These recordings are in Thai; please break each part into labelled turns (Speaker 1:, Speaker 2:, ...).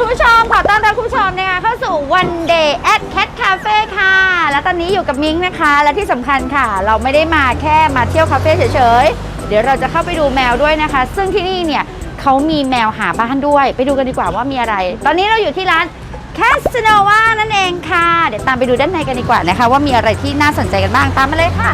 Speaker 1: คุณผู้ชมขอต้อนรับคุณผู้ชมนะคะเข้าสู่ One Day at Cat Cafe ค่ะ และตอนนี้อยู่กับมิ้งนะคะ และที่สำคัญค่ะ เราไม่ได้มาแค่มาเที่ยวคาเฟ่เฉยๆ เดี๋ยวเราจะเข้าไปดูแมวด้วยนะคะ ซึ่งที่นี่เนี่ยเขามีแมวหาบ้านด้วย ไปดูกันดีกว่าว่ามีอะไร ตอนนี้เราอยู่ที่ร้าน c a s n o v a นั่นเองค่ะ เดี๋ยวตามไปดูด้านในกันดีกว่านะคะ ว่ามีอะไรที่น่าสนใจกันบ้างตามมาเลยค่ะ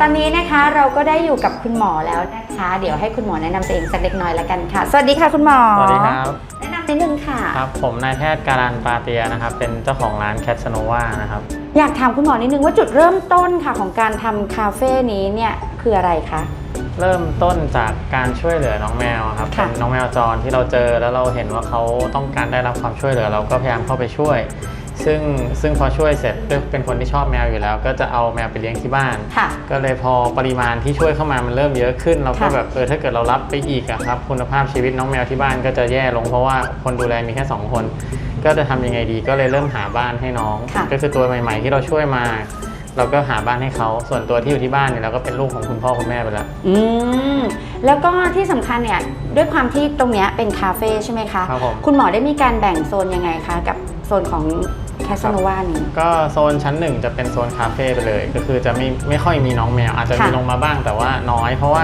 Speaker 1: ตอนนี้นะคะเราก็ได้อยู่กับคุณหมอแล้วนะคะ เดี๋ยวให้คุณหมอแนะนำตัวเองสักเล็กน้อยละกันค่ะ สวัสดีค่ะคุณหมอ
Speaker 2: สวัสดีครับ
Speaker 1: แนะนำนิดนึงค่ะ
Speaker 2: ครับ ผมนายแพทย์การันปาเตียนะครับ เป็นเจ้าของร้านแคทสโนวานะครับ
Speaker 1: อยากถามคุณหมอนิดนึงว่าจุดเริ่มต้นค่ะของการทำคาเฟ่นี้เนี่ยคืออะไรคะ
Speaker 2: เริ่มต้นจากการช่วยเหลือน้องแมวครับ
Speaker 1: ค่ะ
Speaker 2: เป็นน้องแมวจรที่เราเจอแล้วเราเห็นว่าเขาต้องการได้รับความช่วยเหลือ เราก็พยายามเข้าไปช่วย ซึ่งซึ่งพอช่วยเสร็จด้วยเป็นคนที่ชอบแมวอยู่แล้ว ก็จะเอาแมวไปเลี้ยงที่บ้าน
Speaker 1: ค่ะ
Speaker 2: ก็เลยพอปริมาณที่ช่วยเข้ามามันเริ่มเยอะขึ้น เราก็
Speaker 1: ค่ะ
Speaker 2: แบบเออถ้าเกิดเรารับไปอีกอะครับคุณภาพชีวิตน้องแมวที่บ้านก็จะแย่ลงเพราะว่าคนดูแลมีแค่สองคน ก็จะทำยังไงดีก็เลยเริ่มหาบ้านให้น้อง
Speaker 1: ค่ะ
Speaker 2: ก็คือตัวใหม่ๆ ที่เราช่วยมา เราก็หาบ้านให้เขาส่วนตัวที่อยู่ที่บ้านเนี่ยเราก็เป็นลูกของคุณพ่อคุณแม่ไปแล้ว
Speaker 1: อืมแล้วก็ที่สำคัญเนี่ยด้วยความที่ตรงเนี้ยเป็นคาเฟ่ใช่ไหมคะ
Speaker 2: ครับผม
Speaker 1: คุณหมอได้มีการแบ่งโซนยังไงคะ กับโซนของ แคสโนวานี้
Speaker 2: ก็โซนชั้นหนึ่งจะเป็นโซนคาเฟ่ไปเลย ก็คือจะไม่ไม่ค่อยมีน้องแมว อาจจะมี
Speaker 1: ค่ะ
Speaker 2: ลงมาบ้างแต่ว่าน้อย เพราะว่า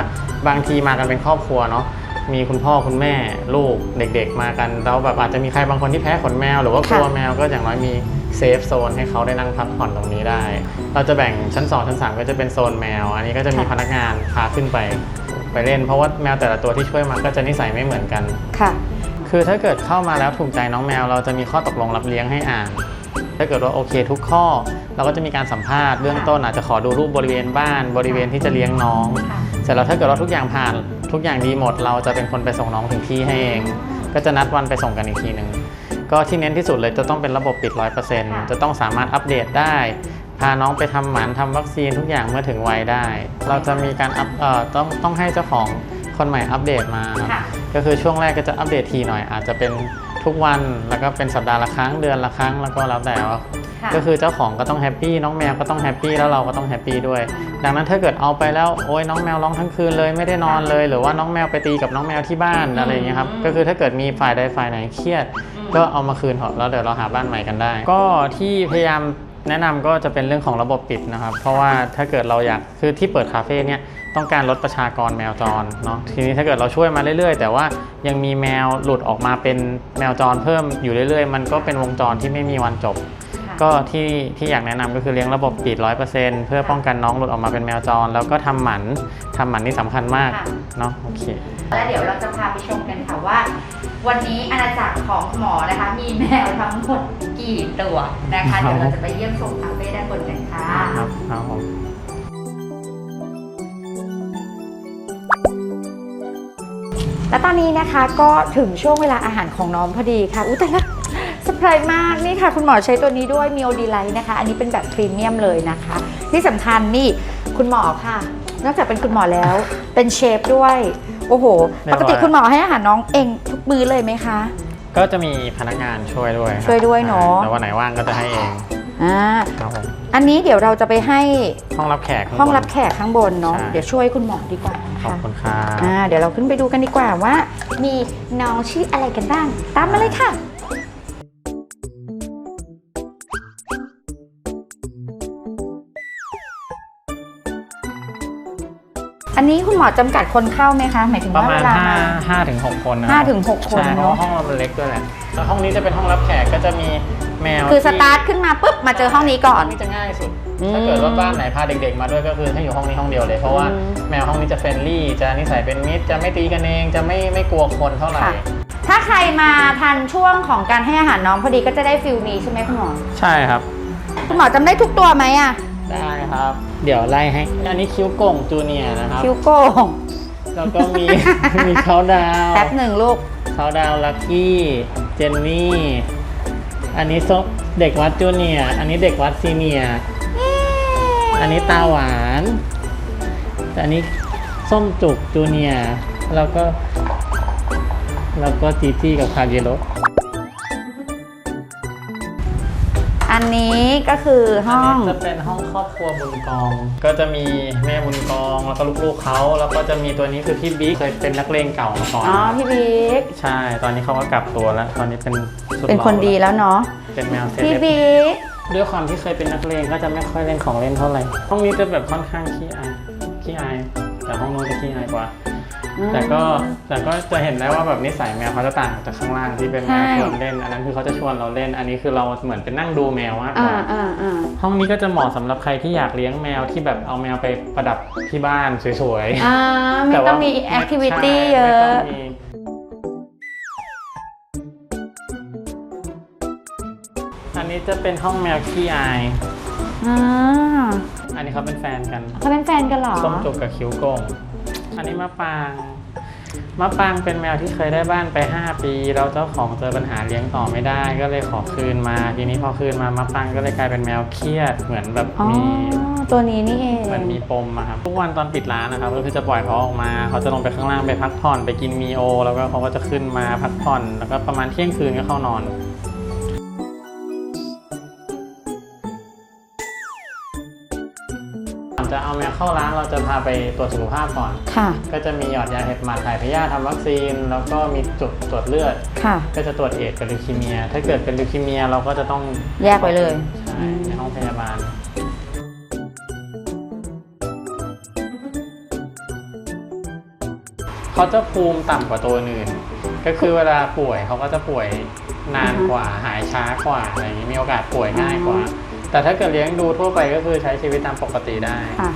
Speaker 2: บางทีมากันเป็นครอบครัวเนาะมีคุณพ่อคุณแม่ลูกเด็กๆมากันแล้วแบบอาจจะมีใครบางคนที่แพ้ขนแมว หรือว่ากลัวแมวก็อย่างน้อยมีเซฟโซนให้เขาได้นั่งพักผ่อนตรงนี้ได้ เราจะแบ่งชั้น 2 ชั้น 3 ก็จะเป็นโซนแมว อันนี้ก็จะมีพนักงานพาขึ้นไปไปเล่น เพราะว่าแมวแต่ละตัวที่ช่วยมาก็จะนิสัยไม่เหมือนกัน
Speaker 1: ค่ะ
Speaker 2: คือถ้าเกิดเข้ามาแล้วถูกใจน้องแมว เราจะมีข้อตกลงรับเลี้ยงให้อ่าน ถ้าเกิดว่าโอเคทุกข้อ เราก็จะมีการสัมภาษณ์เบื้องต้นอาจจะขอดูรูปบริเวณบ้าน บริเวณที่จะเลี้ยงน้อง
Speaker 1: ค่ะ
Speaker 2: เสร็จแล้วถ้าเกิดว่าทุกอย่างผ่านทุกอย่างดีหมด เราจะเป็นคนไปส่งน้องถึงที่ให้เอง ก็จะนัดวันไปส่งกันอีกทีหนึ่งก็ที่เน้นที่สุดเลยจะต้องเป็นระบบปิด 100%จะต้องสามารถอัปเดตได้ พาน้องไปทำหมันทำวัคซีนทุกอย่างเมื่อถึงวัยได้ เราจะมีการอัปเอ่อต้องต้องให้เจ้าของคนใหม่อัปเดตมาครับ
Speaker 1: ค่ะ
Speaker 2: ก็คือช่วงแรกก็จะอัปเดตทีหน่อยอาจจะเป็น ทุกวันแล้วก็เป็นสัปดาห์ละครั้งเดือนละครั้งแล้วก็แล้วแต่ว่า
Speaker 1: ค่ะ
Speaker 2: ก็คือเจ้าของก็ต้องแฮปปี้น้องแมวก็ต้องแฮปปี้แล้วเราก็ต้องแฮปปี้ด้วย ดังนั้นถ้าเกิดเอาไปแล้วโอ้ยน้องแมวร้องทั้งคืนเลยไม่ได้นอนเลย หรือว่าน้องแมวไปตีกับน้องแมวที่บ้านอะไรอย่างเงี้ยครับก็คือถ้าเกิดมีฝ่ายใดฝ่ายไหนเครียด ก็เอามาคืนเถอะแล้วเดี๋ยวเราหาบ้านใหม่กันได้ ก็ที่พยายาม แนะนำก็จะเป็นเรื่องของระบบปิดนะครับ เพราะว่าถ้าเกิดเราอยากคือที่เปิดคาเฟ่เนี่ยต้องการลดประชากรแมวจรเนาะทีนี้ถ้าเกิดเราช่วยมาเรื่อยๆ แต่ว่ายังมีแมวหลุดออกมาเป็นแมวจรเพิ่มอยู่เรื่อยๆ มันก็เป็นวงจรที่ไม่มีวันจบ
Speaker 1: ค่ะ
Speaker 2: ก็ที่ที่อยากแนะนำก็คือเลี้ยงระบบปิด 100%เพื่อป้องกันน้องหลุดออกมาเป็นแมวจร แล้วก็ทำหมันทำหมันนี่สำคัญมาก
Speaker 1: ค่ะ
Speaker 2: เนาะโอเค
Speaker 1: และเดี๋ยวเราจะพาไปชมกันค่ะว่า วันนี้อาณาจักรของหมอนะคะ มีแมวทั้งหมดกี่ตัวนะคะ
Speaker 2: ครับ
Speaker 1: เดี๋ยวเราจะไปเยี่ยมชมคาเฟ่ด้านบนกันค่ะ
Speaker 2: ครับครับผม
Speaker 1: และตอนนี้นะคะก็ถึงช่วงเวลาอาหารของน้องพอดีค่ะ อุ้ยแต่ละสไพรส์มากนี่ค่ะ คุณหมอใช้ตัวนี้ด้วยมีโอดีไลท์นะคะ อันนี้เป็นแบบพรีเมียมเลยนะคะ ที่สำคัญนี่คุณหมอค่ะ นอกจากเป็นคุณหมอแล้ว เป็นเชฟด้วย โอ้โห
Speaker 2: เรีย
Speaker 1: ป
Speaker 2: บร้อย
Speaker 1: กติคุณหมอให้อาหารน้องเองทุก มื้อเลยไหมคะ
Speaker 2: ก็จะมีพนักงานช่วยด้วยครับ
Speaker 1: ช่วยด้วยเนอะ
Speaker 2: แต่วันไหนว่างก็จะให้เอง
Speaker 1: อ่า
Speaker 2: ครับผม
Speaker 1: อันนี้เดี๋ยวเราจะไปให้
Speaker 2: ห้องรับแขกข้า
Speaker 1: ห้อง
Speaker 2: บน
Speaker 1: รับแขกข้างบนเนาะ
Speaker 2: ใช่
Speaker 1: เดี๋ยวช่วยคุณหมอดีกว่า
Speaker 2: ขอบ
Speaker 1: ค่ะ
Speaker 2: คุณครับ
Speaker 1: อ่าเดี๋ยวเราขึ้นไปดูกันดีกว่าว่า มีน้องชื่ออะไรกันบ้าง ตามมาเลยค่ะ อันนี้คุณหมอจำกัดคนเข้าไหมคะ หมายถึง
Speaker 2: ประ
Speaker 1: ว่า
Speaker 2: มา
Speaker 1: เว
Speaker 2: ณ
Speaker 1: ลา
Speaker 2: 5
Speaker 1: มา
Speaker 2: 5ถึง6คนนะ
Speaker 1: ห้าถึงหกคน
Speaker 2: ใช่เพราะ
Speaker 1: เนอะ
Speaker 2: ว่าห้องเรามันเล็กด้วยแหละแล้วห้องนี้จะเป็นห้องรับแขกก็จะมีแมว
Speaker 1: คือส
Speaker 2: ที่
Speaker 1: ตาร์ทขึ้นมาปุ๊บมาเจอห้องนี้ก่อ
Speaker 2: ห้
Speaker 1: น
Speaker 2: องนี้จะง่ายสุด
Speaker 1: อืม
Speaker 2: ถ้าเกิดว่าบ้านไหนพาเด็กๆมาด้วยก็คือให้อยู่ห้องนี้ห้องเดียวเลย เพราะว่า
Speaker 1: อืม
Speaker 2: แมวห้องนี้จะเฟรนลี่ จะนิสัยเป็นมิตร จะไม่ตีกันเอง จะไม่ไม่กลัวคนเท่าไหร่
Speaker 1: ค่ะ ถ้าใครมาทันช่วงของการให้อาหารน้องพอดีก็จะได้ฟิลนี้ใช่ไหมคุณหมอ
Speaker 2: ใช่ครับ
Speaker 1: คุณหมอจำได้ทุกตัวไหมอะ
Speaker 2: ได้ครับ เดี๋ยวไล่ให้ อันนี้คิ้วโก่งจูเนียร์นะครับ
Speaker 1: คิวโก้ง
Speaker 2: แล้วก็มี มีเขาดาว
Speaker 1: แป๊บหนึ่งลูก
Speaker 2: เขาดาวลักกี้ เจนนี่ อันนี้ส้มเด็กวัดจูเนียร์อันนี้เด็กวัดซีเนียร์อันนี้ตาหวานแต่อันนี้ส้มจุกจูเนียร์แล้วก็ แล้วก็จีจี้กับคาเยโร
Speaker 1: นนี้ก็คือห้อง
Speaker 2: นนี้จะเป็นห้องครอบครัวบุญกอง ก็จะมีแม่บุญกองแล้วก็ลูกๆเขาแล้วก็จะมีตัวนี้คือพี่บิ๊กเคยเป็นนักเลงเก่ามาก่อน
Speaker 1: อ๋อพี่บิ๊ก
Speaker 2: ใช่ ตอนนี้เขาก็กลับตัวแล้ว ตอนนี้เป็นสุด
Speaker 1: เป็น
Speaker 2: หล่อ
Speaker 1: คนดีแล้วเนาะ
Speaker 2: เป็นแมวเซเล
Speaker 1: พี่
Speaker 2: บ
Speaker 1: บิ๊ก
Speaker 2: ด้วยความที่เคยเป็นนักเลงก็จะไม่ค่อยเล่นของเล่นเท่าไหร่ ห้องนี้จะแบบค่อนข้างขี้อายขี้อาย แต่ห้องนู้นจะขี้อายกว่า แต่ก็แต่ก็จะเห็นได้ว่าแบบนิสัยแมวเขาจะต่างจากข้างล่างที่เป็นแมวชวนเล่น อันนั้นคือเขาจะชวนเราเล่น อันนี้คือเราเหมือนเป็นนั่งดูแมวมากก
Speaker 1: อ่า
Speaker 2: ว่า
Speaker 1: อ่าอ่า
Speaker 2: ห้องนี้ก็จะเหมาะสำหรับใครที่อยากเลี้ยงแมวที่แบบเอาแมวไปประดับที่บ้านสวยๆ
Speaker 1: อ่าไม่ต้องมีแอคทิวิตี้เยอะ
Speaker 2: ไม่ต้องมีอันนี้จะเป็นห้องแมวขี้อาย
Speaker 1: อ่า
Speaker 2: อันนี้เขาเป็นแฟนกัน
Speaker 1: เขาเป็นแฟนกันเหรอ
Speaker 2: ส้มจุกกับคิ้วโก่ง อันนี้มะปาง มะปางเป็นแมวที่เคยได้บ้านไป 5 ปี แล้วเจ้าของเจอปัญหาเลี้ยงต่อไม่ได้ ก็เลยขอคืนมา ทีนี้พอคืนมามะปางก็เลยกลายเป็นแมวเครียด เหมือนแบบ
Speaker 1: อ๋อ
Speaker 2: มี
Speaker 1: ตัวนี้นี่เอง
Speaker 2: เหมือนมีปมอะครับทุกวันตอนปิดร้านนะครับก็คือจะปล่อยเขาออกมาเขาจะลงไปข้างล่างไปพักผ่อนไปกินมีโอ แล้วก็เขาก็จะขึ้นมาพักผ่อน แล้วก็ประมาณเที่ยงคืนก็เข้านอน จะเอาแมวเข้าร้านเราจะพาไปตรวจสุขภาพก่อน
Speaker 1: ค่ะ
Speaker 2: ก็จะมีหยอดยาเห็บหมัดถ่ายพยาธิทำวัคซีน แล้วก็มีจุดตรวจเลือด
Speaker 1: ค่ะ
Speaker 2: ก็จะตรวจเอดส์กับลิวคีเมีย ถ้าเกิดเป็นลิวคีเมียเราก็จะต้อง
Speaker 1: แยกไว้เลย
Speaker 2: ใช่ในห้องพยาบาล เขาจะภูมิต่ำกว่าตัวอื่น ก็คือเวลาป่วยเขาก็จะป่วยนานกว่าหายช้ากว่าอะไรอย่างนี้มีโอกาสป่วยง่ายกว่า แต่ถ้าเกิดเลี้ยงดูทั่วไปก็คือใช้ชีวิตตามปกติได้
Speaker 1: ค่ะ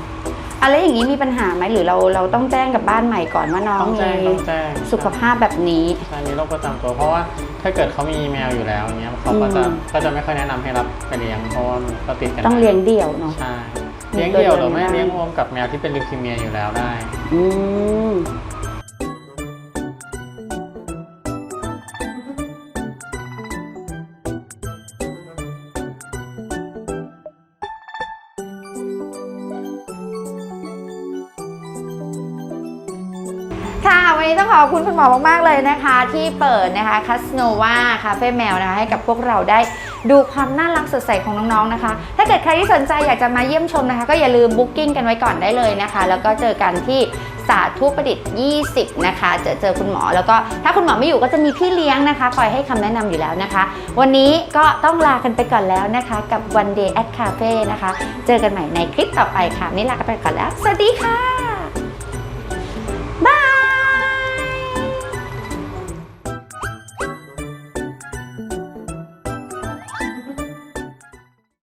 Speaker 1: อะไรอย่างนี้มีปัญหาไหมหรือเราเราต้องแจ้งกับบ้านใหม่ก่อนว่าน้อง
Speaker 2: ต้อง
Speaker 1: มี
Speaker 2: แจ้งต้องแจ้ง
Speaker 1: สุขภาพแบบนี้
Speaker 2: ใช่มีโรคประจำตัวเพราะว่าถ้าเกิดเขามีแมวอยู่แล้วอย่างเงี้ยเขาก็จะ
Speaker 1: อืม
Speaker 2: ก็จะไม่ค่อยแนะนำให้รับไปเลี้ยงเพราะว่ามันก็ติดกัน
Speaker 1: ต้องเลี้ยงเดี่ยวเนาะ
Speaker 2: ใช่
Speaker 1: มี
Speaker 2: เลี้ยง
Speaker 1: ตัว
Speaker 2: เดี่ยว
Speaker 1: เดียว
Speaker 2: หรือไม่
Speaker 1: ไม่ได้
Speaker 2: เลี้ยงรวมกับแมวที่เป็นลิวคีเมียอยู่แล้วได้
Speaker 1: อืม วันนี้ต้องขอบคุณคุณหมอมาก ๆ เลยนะคะ ที่เปิดนะคะคัสโนวาคาเฟ่แมวนะคะให้กับพวกเราได้ดูความน่ารักสดใสของน้อง ๆ นะคะ ถ้าเกิดใครที่สนใจอยากจะมาเยี่ยมชมนะคะ ก็อย่าลืมบุ๊กิ้งกันไว้ก่อนได้เลยนะคะ แล้วก็เจอกันที่สาธุประดิษฐ์ 20 นะคะ เจอเจอคุณหมอแล้วก็ถ้าคุณหมอไม่อยู่ก็จะมีพี่เลี้ยงนะคะ คอยให้คำแนะนำอยู่แล้วนะคะ วันนี้ก็ต้องลากันไปก่อนแล้วนะคะ กับ One Day at Cafe นะคะ เจอกันใหม่ในคลิปต่อไปค่ะนี่ลากันไปก่อนแล้ว สวัสดีค่ะ